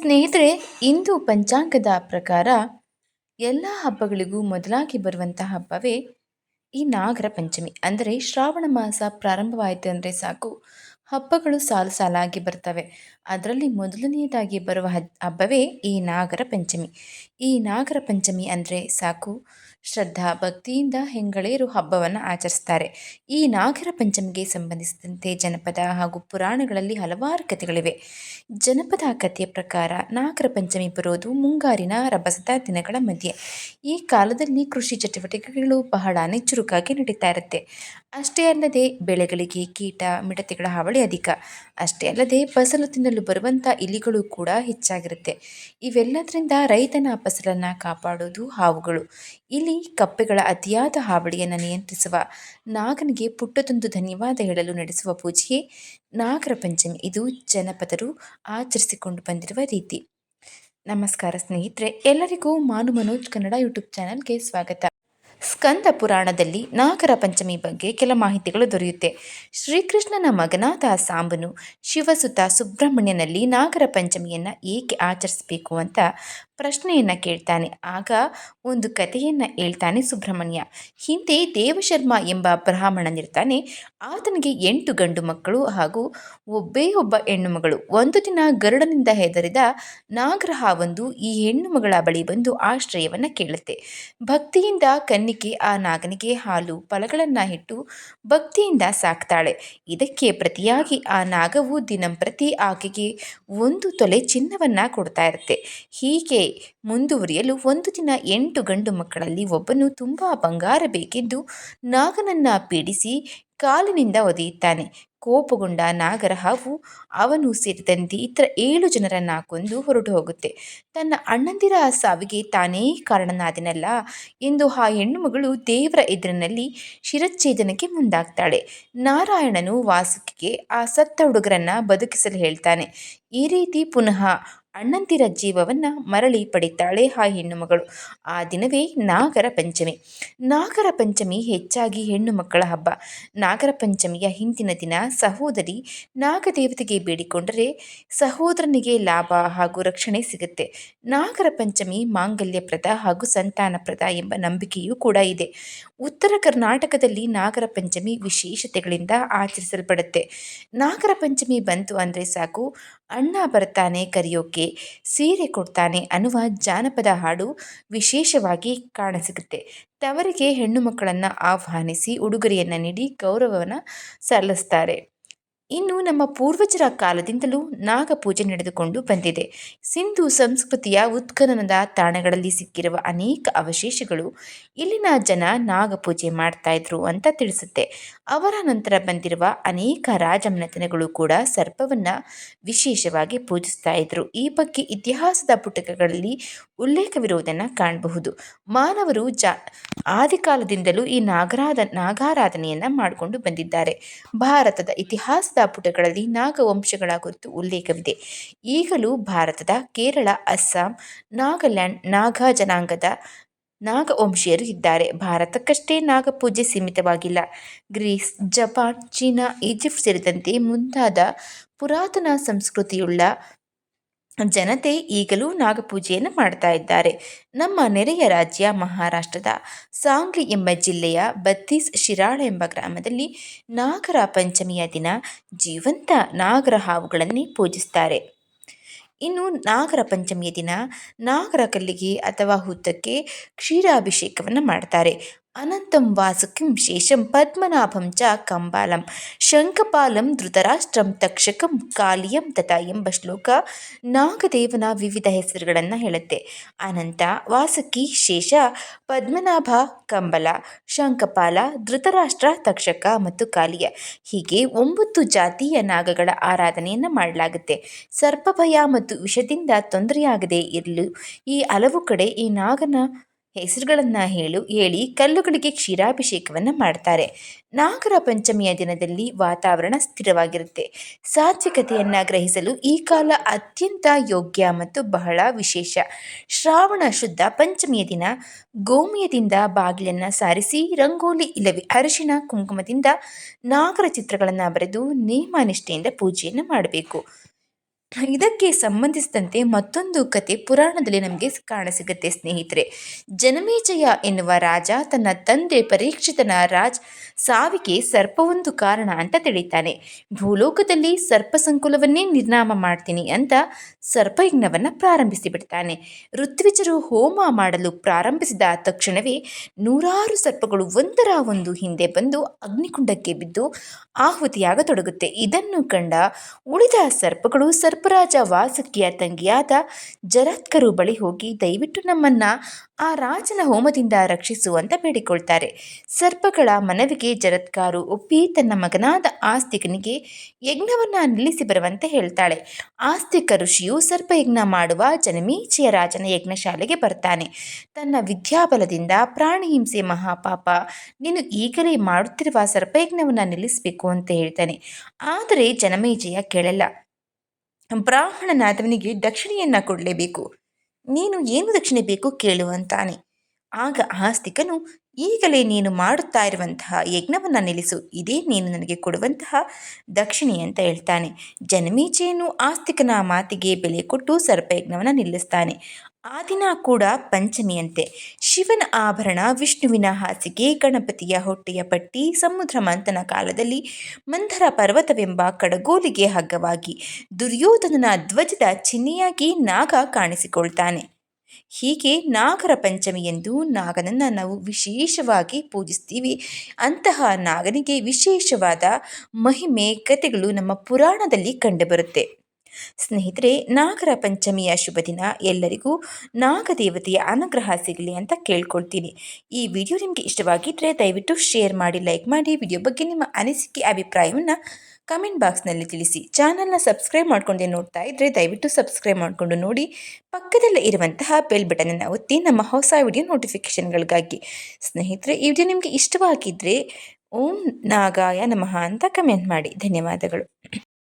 ಸ್ನೇಹಿತರೆ, ಇಂದು ಪಂಚಾಂಗದ ಪ್ರಕಾರ ಎಲ್ಲ ಹಬ್ಬಗಳಿಗೂ ಮೊದಲಾಗಿ ಬರುವಂತಹ ಹಬ್ಬವೇ ಈ ನಾಗರ ಪಂಚಮಿ. ಅಂದರೆ ಶ್ರಾವಣ ಮಾಸ ಪ್ರಾರಂಭವಾಯಿತು ಅಂದರೆ ಸಾಕು. ಹಬ್ಬಗಳು ಸಾಲು ಸಾಲಾಗಿ ಬರ್ತವೆ. ಅದರಲ್ಲಿ ಮೊದಲನೆಯದಾಗಿ ಬರುವ ಹಬ್ಬವೇ ಈ ನಾಗರ ಪಂಚಮಿ. ಈ ನಾಗರ ಪಂಚಮಿ ಅಂದರೆ ಸಾಕು ಶ್ರದ್ಧಾ ಭಕ್ತಿಯಿಂದ ಹೆಂಗಳೇರು ಹಬ್ಬವನ್ನು ಆಚರಿಸ್ತಾರೆ. ಈ ನಾಗರ ಪಂಚಮಿಗೆ ಸಂಬಂಧಿಸಿದಂತೆ ಜನಪದ ಹಾಗೂ ಪುರಾಣಗಳಲ್ಲಿ ಹಲವಾರು ಕಥೆಗಳಿವೆ. ಜನಪದ ಕಥೆಯ ಪ್ರಕಾರ ನಾಗರ ಪಂಚಮಿ ಬರೋದು ಮುಂಗಾರಿನ ರಭಸದ ದಿನಗಳ ಮಧ್ಯೆ. ಈ ಕಾಲದಲ್ಲಿ ಕೃಷಿ ಚಟುವಟಿಕೆಗಳು ಬಹಳ ಚುರುಕಾಗಿ ನಡೀತಾ ಇರುತ್ತೆ. ಅಷ್ಟೇ ಅಲ್ಲದೆ ಬೆಳೆಗಳಿಗೆ ಕೀಟ, ಮಿಡತೆಗಳ ಹಾವಳಿ ಅಧಿಕ. ಅಷ್ಟೇ ಅಲ್ಲದೆ ಫಸಲು ತಿನ್ನಲು ಬರುವಂಥ ಇಲಿಗಳು ಕೂಡ ಹೆಚ್ಚಾಗಿರುತ್ತೆ. ಇವೆಲ್ಲದರಿಂದ ರೈತನ ಫಸಲನ್ನು ಕಾಪಾಡೋದು ಹಾವುಗಳು. ಇಲಿ ಕಪ್ಪೆಗಳ ಅತಿಯಾದ ಹಾವಳಿಯನ್ನು ನಿಯಂತ್ರಿಸುವ ನಾಗನಿಗೆ ಪುಟ್ಟದೊಂದು ಧನ್ಯವಾದ ಹೇಳಲು ನಡೆಸುವ ಪೂಜೆಯೇ ನಾಗರ ಪಂಚಮಿ. ಇದು ಜನಪದರು ಆಚರಿಸಿಕೊಂಡು ಬಂದಿರುವ ರೀತಿ. ನಮಸ್ಕಾರ ಸ್ನೇಹಿತರೆ, ಎಲ್ಲರಿಗೂ ಮಾನು ಮನೋಜ್ ಕನ್ನಡ ಯೂಟ್ಯೂಬ್ ಚಾನಲ್ಗೆ ಸ್ವಾಗತ. ಸ್ಕಂದ ಪುರಾಣದಲ್ಲಿ ನಾಗರ ಪಂಚಮಿ ಬಗ್ಗೆ ಕೆಲ ಮಾಹಿತಿಗಳು ದೊರೆಯುತ್ತೆ. ಶ್ರೀಕೃಷ್ಣನ ಮಗನಾದ ಸಾಂಬನು ಶಿವಸುತ ಸುಬ್ರಹ್ಮಣ್ಯನಲ್ಲಿ ನಾಗರ ಪಂಚಮಿಯನ್ನು ಏಕೆ ಆಚರಿಸಬೇಕು ಅಂತ ಪ್ರಶ್ನೆಯನ್ನು ಕೇಳ್ತಾನೆ. ಆಗ ಒಂದು ಕಥೆಯನ್ನು ಹೇಳ್ತಾನೆ ಸುಬ್ರಹ್ಮಣ್ಯ. ಹಿಂದೆ ದೇವಶರ್ಮ ಎಂಬ ಬ್ರಾಹ್ಮಣನಿರ್ತಾನೆ. ಆತನಿಗೆ ಎಂಟು ಗಂಡು ಮಕ್ಕಳು ಹಾಗೂ ಒಬ್ಬೇ ಒಬ್ಬ ಹೆಣ್ಣು ಮಗಳು. ಒಂದು ದಿನ ಗರುಡನಿಂದ ಹೆದರಿದ ನಾಗರಹಾವೊಂದು ಈ ಹೆಣ್ಣು ಮಗಳ ಬಳಿ ಬಂದು ಆಶ್ರಯವನ್ನು ಕೇಳುತ್ತೆ. ಭಕ್ತಿಯಿಂದ ಕನ್ನಿಕೆ ಆ ನಾಗನಿಗೆ ಹಾಲು, ಫಲಗಳನ್ನು ಇಟ್ಟು ಭಕ್ತಿಯಿಂದ ಸಾಕ್ತಾಳೆ. ಇದಕ್ಕೆ ಪ್ರತಿಯಾಗಿ ಆ ನಾಗವು ದಿನಂಪ್ರತಿ ಆಕೆಗೆ ಒಂದು ತೊಲೆ ಚಿನ್ನವನ್ನು ಕೊಡ್ತಾ ಇರುತ್ತೆ. ಹೀಗೆ ಮುಂದುವರಿಯಲು ಒಂದು ದಿನ ಎಂಟು ಗಂಡು ಮಕ್ಕಳಲ್ಲಿ ಒಬ್ಬನು ತುಂಬ ಬಂಗಾರ ಬೇಕೆಂದು ನಾಗನನ್ನ ಪೀಡಿಸಿ ಕಾಲಿನಿಂದ ಒದೆಯುತ್ತಾನೆ. ಕೋಪಗೊಂಡ ನಾಗರಹಾವು ಅವನೂ ಸೇರಿದಂತೆ ಇತರ ಏಳು ಜನರನ್ನ ಕೊಂದು ಹೊರಟು ಹೋಗುತ್ತೆ. ತನ್ನ ಅಣ್ಣಂದಿರ ಸಾವಿಗೆ ತಾನೇ ಕಾರಣನಾದಿನಲ್ಲ ಎಂದು ಆ ಹೆಣ್ಣುಮಗಳು ದೇವರ ಎದುರಿನಲ್ಲಿ ಶಿರಚ್ಛೇದನಕ್ಕೆ ಮುಂದಾಗ್ತಾಳೆ. ನಾರಾಯಣನು ವಾಸುಕಿಗೆ ಆ ಸತ್ತ ಹುಡುಗರನ್ನ ಬದುಕಿಸಲು ಹೇಳ್ತಾನೆ. ಈ ರೀತಿ ಪುನಃ ಅಣ್ಣಂತಿರ ಜೀವವನ್ನು ಮರಳಿ ಪಡಿತಾಳೆ ಆ ಹೆಣ್ಣುಮಗಳು ಆ ದಿನವೇ ನಾಗರ ಪಂಚಮಿ. ನಾಗರ ಪಂಚಮಿ ಹೆಚ್ಚಾಗಿ ಹೆಣ್ಣು ಮಕ್ಕಳ ಹಬ್ಬ. ನಾಗರ ಪಂಚಮಿಯ ಹಿಂದಿನ ದಿನ ಸಹೋದರಿ ನಾಗದೇವತೆಗೆ ಬೇಡಿಕೊಂಡರೆ ಸಹೋದರನಿಗೆ ಲಾಭ ಹಾಗೂ ರಕ್ಷಣೆ ಸಿಗುತ್ತೆ. ನಾಗರ ಪಂಚಮಿ ಮಾಂಗಲ್ಯಪ್ರದ ಹಾಗೂ ಸಂತಾನಪ್ರದ ಎಂಬ ನಂಬಿಕೆಯೂ ಕೂಡ ಇದೆ. ಉತ್ತರ ಕರ್ನಾಟಕದಲ್ಲಿ ನಾಗರ ಪಂಚಮಿ ವಿಶೇಷತೆಗಳಿಂದ ಆಚರಿಸಲ್ಪಡುತ್ತೆ. ನಾಗರ ಪಂಚಮಿ ಬಂತು ಅಂದರೆ ಸಾಕು. ಅಣ್ಣ ಬರ್ತಾನೆ ಕರೆಯೋಕೆ ಸೀರೆ ಕೊಡ್ತಾನೆ ಅನ್ನುವ ಜಾನಪದ ಹಾಡು ವಿಶೇಷವಾಗಿ ಕಾಣಸಿಗುತ್ತೆ. ತವರಿಗೆ ಹೆಣ್ಣು ಮಕ್ಕಳನ್ನು ಆಹ್ವಾನಿಸಿ ಉಡುಗೊರೆಯನ್ನು ನೀಡಿ ಗೌರವವನ್ನು ಸಲ್ಲಿಸ್ತಾರೆ. ಇನ್ನು ನಮ್ಮ ಪೂರ್ವಜರ ಕಾಲದಿಂದಲೂ ನಾಗಪೂಜೆ ನಡೆದುಕೊಂಡು ಬಂದಿದೆ. ಸಿಂಧು ಸಂಸ್ಕೃತಿಯ ಉತ್ಖನನದ ತಾಣಗಳಲ್ಲಿ ಸಿಕ್ಕಿರುವ ಅನೇಕ ಅವಶೇಷಗಳು ಇಲ್ಲಿನ ಜನ ನಾಗಪೂಜೆ ಮಾಡ್ತಾ ಇದ್ರು ಅಂತ ತಿಳಿಸುತ್ತೆ. ಅವರ ನಂತರ ಬಂದಿರುವ ಅನೇಕ ರಾಜಮನೆತನಗಳು ಕೂಡ ಸರ್ಪವನ್ನು ವಿಶೇಷವಾಗಿ ಪೂಜಿಸ್ತಾ ಇದ್ರು. ಈ ಬಗ್ಗೆ ಇತಿಹಾಸದ ಪುಟಕಗಳಲ್ಲಿ ಉಲ್ಲೇಖವಿರುವುದನ್ನು ಕಾಣಬಹುದು. ಮಾನವರು ಜ, ಆದಿಕಾಲದಿಂದಲೂ ಈ ನಾಗರಾಧ ನಾಗಾರಾಧನೆಯನ್ನು ಮಾಡಿಕೊಂಡು ಬಂದಿದ್ದಾರೆ. ಭಾರತದ ಇತಿಹಾಸದ ಪುಟಗಳಲ್ಲಿ ನಾಗವಂಶಗಳ ಕುರಿತು ಉಲ್ಲೇಖವಿದೆ. ಈಗಲೂ ಭಾರತದ ಕೇರಳ, ಅಸ್ಸಾಂ, ನಾಗಾಲ್ಯಾಂಡ್, ನಾಗಾ ಜನಾಂಗದ ನಾಗವಂಶೀಯರು ಇದ್ದಾರೆ. ಭಾರತಕ್ಕಷ್ಟೇ ನಾಗಪೂಜೆ ಸೀಮಿತವಾಗಿಲ್ಲ. ಗ್ರೀಸ್, ಜಪಾನ್, ಚೀನಾ, ಈಜಿಪ್ಟ್ ಸೇರಿದಂತೆ ಮುಂತಾದ ಪುರಾತನ ಸಂಸ್ಕೃತಿಯುಳ್ಳ ಜನತೆ ಈಗಲೂ ನಾಗಪೂಜೆಯನ್ನು ಮಾಡ್ತಾ ಇದ್ದಾರೆ. ನಮ್ಮ ನೆರೆಯ ರಾಜ್ಯ ಮಹಾರಾಷ್ಟ್ರದ ಸಾಂಗ್ಲಿ ಎಂಬ ಜಿಲ್ಲೆಯ ಬತ್ತೀಸ್ ಶಿರಾಳ ಎಂಬ ಗ್ರಾಮದಲ್ಲಿ ನಾಗರ ಪಂಚಮಿಯ ದಿನ ಜೀವಂತ ನಾಗರ ಹಾವುಗಳನ್ನೇ ಪೂಜಿಸ್ತಾರೆ. ಇನ್ನು ನಾಗರ ಪಂಚಮಿಯ ದಿನ ನಾಗರ ಕಲ್ಲಿಗೆ ಅಥವಾ ಹುತ್ತಕ್ಕೆ ಕ್ಷೀರಾಭಿಷೇಕವನ್ನು ಮಾಡ್ತಾರೆ. ಅನಂತಂ ವಾಸುಕಿಂ ಶೇಷಂ ಪದ್ಮನಾಭಂ ಚ ಕಂಬಾಲಂ ಶಂಖಪಾಲಂ ಧೃತರಾಷ್ಟ್ರಂ ತಕ್ಷಕಂ ಕಾಲಿಯಂ ತಥಾ ಎಂಬ ಶ್ಲೋಕ ನಾಗದೇವನ ವಿವಿಧ ಹೆಸರುಗಳನ್ನು ಹೇಳುತ್ತೆ. ಅನಂತ, ವಾಸುಕಿ, ಶೇಷ, ಪದ್ಮನಾಭ, ಕಂಬಲ, ಶಂಖಪಾಲ, ಧೃತರಾಷ್ಟ್ರ, ತಕ್ಷಕ ಮತ್ತು ಕಾಲಿಯ. ಹೀಗೆ ಒಂಬತ್ತು ಜಾತಿಯ ನಾಗಗಳ ಆರಾಧನೆಯನ್ನು ಮಾಡಲಾಗುತ್ತೆ. ಸರ್ಪಭಯ ಮತ್ತು ವಿಷದಿಂದ ತೊಂದರೆಯಾಗದೇ ಇರಲು. ಈ ಹಲವು ಕಡೆ ಈ ನಾಗನ ಹೆಸರುಗಳನ್ನು ಹೇಳು, ಹೇಳಿ ಕಲ್ಲುಗಳಿಗೆ ಕ್ಷೀರಾಭಿಷೇಕವನ್ನು ಮಾಡ್ತಾರೆ. ನಾಗರ ಪಂಚಮಿಯ ದಿನದಲ್ಲಿ ವಾತಾವರಣ ಸ್ಥಿರವಾಗಿರುತ್ತೆ. ಸಾತ್ವಿಕತೆಯನ್ನು ಗ್ರಹಿಸಲು ಈ ಕಾಲ ಅತ್ಯಂತ ಯೋಗ್ಯ ಮತ್ತು ಬಹಳ ವಿಶೇಷ. ಶ್ರಾವಣ ಶುದ್ಧ ಪಂಚಮಿಯ ದಿನ ಗೋಮಿಯದಿಂದ ಬಾಗಿಲನ್ನು ಸಾರಿಸಿ ರಂಗೋಲಿ ಇಲ್ಲವೇ ಅರಿಶಿನ ಕುಂಕುಮದಿಂದ ನಾಗರ ಚಿತ್ರಗಳನ್ನು ಬರೆದು ನಿಯಮ ನಿಷ್ಠೆಯಿಂದ ಪೂಜೆಯನ್ನು ಮಾಡಬೇಕು. ಇದಕ್ಕೆ ಸಂಬಂಧಿಸಿದಂತೆ ಮತ್ತೊಂದು ಕತೆ ಪುರಾಣದಲ್ಲಿ ನಮಗೆ ಕಾಣಸಿಗುತ್ತೆ, ಸ್ನೇಹಿತರೆ. ಜನಮೇಜಯ ಎನ್ನುವ ರಾಜ ತನ್ನ ತಂದೆ ಪರೀಕ್ಷಿತನ ರಾಜ್ ಸಾವಿಗೆ ಸರ್ಪವೊಂದು ಕಾರಣ ಅಂತ ತಿಳಿತಾನೆ. ಭೂಲೋಕದಲ್ಲಿ ಸರ್ಪ ಸಂಕುಲವನ್ನೇ ನಿರ್ನಾಮ ಮಾಡ್ತೀನಿ ಅಂತ ಸರ್ಪಯಜ್ಞವನ್ನು ಪ್ರಾರಂಭಿಸಿ ಬಿಡ್ತಾನೆ. ಋತ್ವಿಜರು ಹೋಮ ಮಾಡಲು ಪ್ರಾರಂಭಿಸಿದ ತಕ್ಷಣವೇ ನೂರಾರು ಸರ್ಪಗಳು ಒಂದರ ಒಂದು ಹಿಂದೆ ಬಂದು ಅಗ್ನಿಕುಂಡಕ್ಕೆ ಬಿದ್ದು ಆಹುತಿಯಾಗತೊಡಗುತ್ತೆ. ಇದನ್ನು ಕಂಡ ಉಳಿದ ಸರ್ಪಗಳು ಸರ್ಪ ಸರ್ಪರಾಜ ವಾಸುಕಿಯ ತಂಗಿಯಾದ ಜರತ್ಕರು ಬಳಿ ಹೋಗಿ ದಯವಿಟ್ಟು ನಮ್ಮನ್ನ ಆ ರಾಜನ ಹೋಮದಿಂದ ರಕ್ಷಿಸು ಅಂತ ಬೇಡಿಕೊಳ್ತಾರೆ. ಸರ್ಪಗಳ ಮನವಿಗೆ ಜರತ್ಕಾರು ಒಪ್ಪಿ ತನ್ನ ಮಗನಾದ ಆಸ್ತಿಕನಿಗೆ ಯಜ್ಞವನ್ನ ನಿಲ್ಲಿಸಿ ಬರುವಂತೆ ಹೇಳ್ತಾಳೆ. ಆಸ್ತಿಕ ಋಷಿಯು ಸರ್ಪಯಜ್ಞ ಮಾಡುವ ಜನಮೀಚಿಯ ರಾಜನ ಯಜ್ಞಶಾಲೆಗೆ ಬರ್ತಾನೆ. ತನ್ನ ವಿದ್ಯಾಬಲದಿಂದ ಪ್ರಾಣಿಹಿಂಸೆ ಮಹಾಪಾಪ ನೀನು ಈಗಲೇ ಮಾಡುತ್ತಿರುವ ಸರ್ಪಯಜ್ಞವನ್ನು ನಿಲ್ಲಿಸಬೇಕು ಅಂತ ಹೇಳ್ತಾನೆ. ಆದರೆ ಜನಮೇಜಯ ಕೇಳಲ್ಲ. ಬ್ರಾಹ್ಮಣನಾದವನಿಗೆ ದಕ್ಷಿಣೆಯನ್ನು ಕೊಡಲೇಬೇಕು. ನೀನು ಏನು ದಕ್ಷಿಣೆ ಬೇಕು ಕೇಳುವಂತಾನೆ ಆಗ ಆಸ್ತಿಕನು, ಈಗಲೇ ನೀನು ಮಾಡುತ್ತಾ ಇರುವಂತಹ ಯಜ್ಞವನ್ನು ನಿಲ್ಲಿಸು, ಇದೇ ನೀನು ನನಗೆ ಕೊಡುವಂತಹ ದಕ್ಷಿಣೆ ಅಂತ ಹೇಳ್ತಾನೆ. ಜನಮೀಚೆಯನ್ನು ಆಸ್ತಿಕನ ಮಾತಿಗೆ ಬೆಲೆ ಕೊಟ್ಟು ಸರ್ಪಯಜ್ಞವನ್ನು ನಿಲ್ಲಿಸ್ತಾನೆ. ಆ ದಿನ ಕೂಡ ಪಂಚಮಿಯಂತೆ. ಶಿವನ ಆಭರಣ ವಿಷ್ಣುವಿನ ಹಾಸಿಗೆ, ಗಣಪತಿಯ ಹೊಟ್ಟೆಯ ಪಟ್ಟಿ, ಸಮುದ್ರ ಮಂಥನ ಕಾಲದಲ್ಲಿ ಮಂಥರ ಪರ್ವತವೆಂಬ ಕಡಗೋಲಿಗೆ ಹಗ್ಗವಾಗಿ ದುರ್ಯೋಧನನ ಧ್ವಜದ ಚಿಹ್ನೆಯಾಗಿ ನಾಗ ಕಾಣಿಸಿಕೊಳ್ತಾನೆ. ಹೀಗೆ ನಾಗರ ಪಂಚಮಿ ಎಂದು ನಾಗನನ್ನು ನಾವು ವಿಶೇಷವಾಗಿ ಪೂಜಿಸ್ತೀವಿ. ಅಂತಹ ನಾಗನಿಗೆ ವಿಶೇಷವಾದ ಮಹಿಮೆ ಕಥೆಗಳು ನಮ್ಮ ಪುರಾಣದಲ್ಲಿ ಕಂಡುಬರುತ್ತೆ. ಸ್ನೇಹಿತರೆ, ನಾಗರ ಪಂಚಮಿಯ ಶುಭ ದಿನ ಎಲ್ಲರಿಗೂ ನಾಗದೇವತೆಯ ಅನುಗ್ರಹ ಸಿಗಲಿ ಅಂತ ಕೇಳ್ಕೊಳ್ತೀನಿ. ಈ ವಿಡಿಯೋ ನಿಮಗೆ ಇಷ್ಟವಾಗಿದ್ದರೆ ದಯವಿಟ್ಟು ಶೇರ್ ಮಾಡಿ, ಲೈಕ್ ಮಾಡಿ, ವಿಡಿಯೋ ಬಗ್ಗೆ ನಿಮ್ಮ ಅನಿಸಿಕೆ, ಅಭಿಪ್ರಾಯವನ್ನು ಕಮೆಂಟ್ ಬಾಕ್ಸ್ನಲ್ಲಿ ತಿಳಿಸಿ. ಚಾನಲ್ನ ಸಬ್ಸ್ಕ್ರೈಬ್ ಮಾಡ್ಕೊಂಡೆ ನೋಡ್ತಾ ಇದ್ದರೆ ದಯವಿಟ್ಟು ಸಬ್ಸ್ಕ್ರೈಬ್ ಮಾಡಿಕೊಂಡು ನೋಡಿ, ಪಕ್ಕದಲ್ಲೇ ಇರುವಂತಹ ಬೆಲ್ ಬಟನನ್ನು ಒತ್ತಿ ನಮ್ಮ ಹೊಸ ವಿಡಿಯೋ ನೋಟಿಫಿಕೇಷನ್ಗಳಿಗಾಗಿ. ಸ್ನೇಹಿತರೆ, ಈ ವಿಡಿಯೋ ನಿಮಗೆ ಇಷ್ಟವಾಗಿದ್ದರೆ ಓಂ ನಾಗಾಯ ನಮಃ ಅಂತ ಕಮೆಂಟ್ ಮಾಡಿ. ಧನ್ಯವಾದಗಳು.